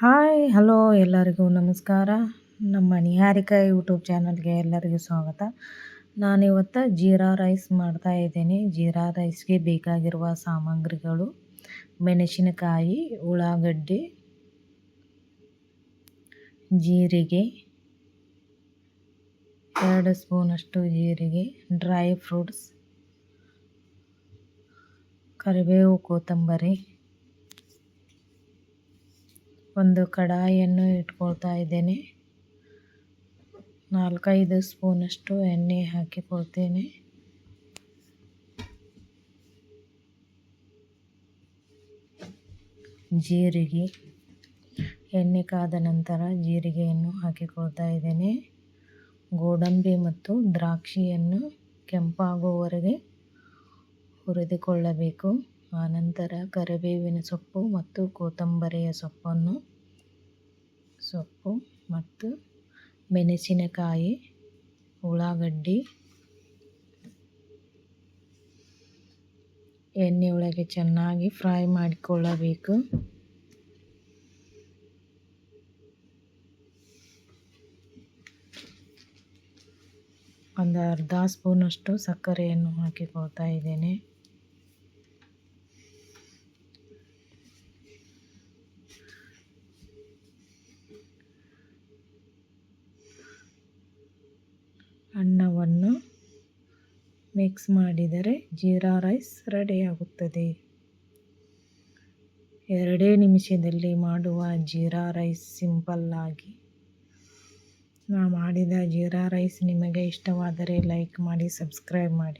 Hi, hello ಎಲ್ಲರಿಗೂ ನಮಸ್ಕಾರ. ನಮ್ಮ ನಿಹಾರಿಕಾ ಯೂಟ್ಯೂಬ್ ಚಾನಲ್ಗೆ ಎಲ್ಲರಿಗೂ ಸ್ವಾಗತ. ನಾನಿವತ್ತು ಜೀರಾ ರೈಸ್ ಮಾಡ್ತಾ ಇದ್ದೀನಿ. ಜೀರಾ ರೈಸ್ಗೆ ಬೇಕಾಗಿರುವ ಸಾಮಗ್ರಿಗಳು ಮೆಣಸಿನಕಾಯಿ, ಉಳ್ಳಾಗಡ್ಡಿ, ಜೀರಿಗೆ, ಎರಡು ಸ್ಪೂನಷ್ಟು ಜೀರಿಗೆ, ಡ್ರೈ ಫ್ರೂಟ್ಸ್, ಕರಿಬೇವು, ಕೊತ್ತಂಬರಿ ಒಂದು ಕಡಾಯಿಯನ್ನು ಇಟ್ಕೊಳ್ತಾ ಇದ್ದೇನೆ. ನಾಲ್ಕೈದು ಸ್ಪೂನಷ್ಟು ಎಣ್ಣೆ ಹಾಕಿಕೊಳ್ತೇನೆ. ಜೀರಿಗೆ, ಎಣ್ಣೆ ಕಾದ ನಂತರ ಜೀರಿಗೆಯನ್ನು ಹಾಕಿಕೊಳ್ತಾ ಇದ್ದೇನೆ. ಗೋಡಂಬಿ ಮತ್ತು ದ್ರಾಕ್ಷಿಯನ್ನು ಕೆಂಪಾಗುವವರೆಗೆ ಹುರಿದುಕೊಳ್ಳಬೇಕು. ಆನಂತರ ಕರಿಬೇವಿನ ಸೊಪ್ಪು ಮತ್ತು ಕೊತ್ತಂಬರಿಯ ಸೊಪ್ಪನ್ನು ಸೊಪ್ಪು ಮತ್ತು ಮೆಣಸಿನಕಾಯಿ ಉಳ್ಳಾಗಡ್ಡಿ ಒಳಗೆ ಚೆನ್ನಾಗಿ ಫ್ರೈ ಮಾಡಿಕೊಳ್ಳಬೇಕು. ಒಂದು ಅರ್ಧ ಸ್ಪೂನಷ್ಟು ಸಕ್ಕರೆಯನ್ನು ಹಾಕಿಕೊಳ್ತಾ ಇದ್ದೇನೆ. ಅನ್ನವನ್ನು ಮಿಕ್ಸ್ ಮಾಡಿದರೆ ಜೀರಾ ರೈಸ್ ರೆಡಿಯಾಗುತ್ತದೆ. ಎರಡೇ ನಿಮಿಷದಲ್ಲಿ ಮಾಡುವ ಜೀರಾ ರೈಸ್ ಸಿಂಪಲ್ಲಾಗಿ ನಾ ಮಾಡಿದ ಜೀರಾ ರೈಸ್ ನಿಮಗೆ ಇಷ್ಟವಾದರೆ ಲೈಕ್ ಮಾಡಿ ಸಬ್ಸ್ಕ್ರೈಬ್ ಮಾಡಿ.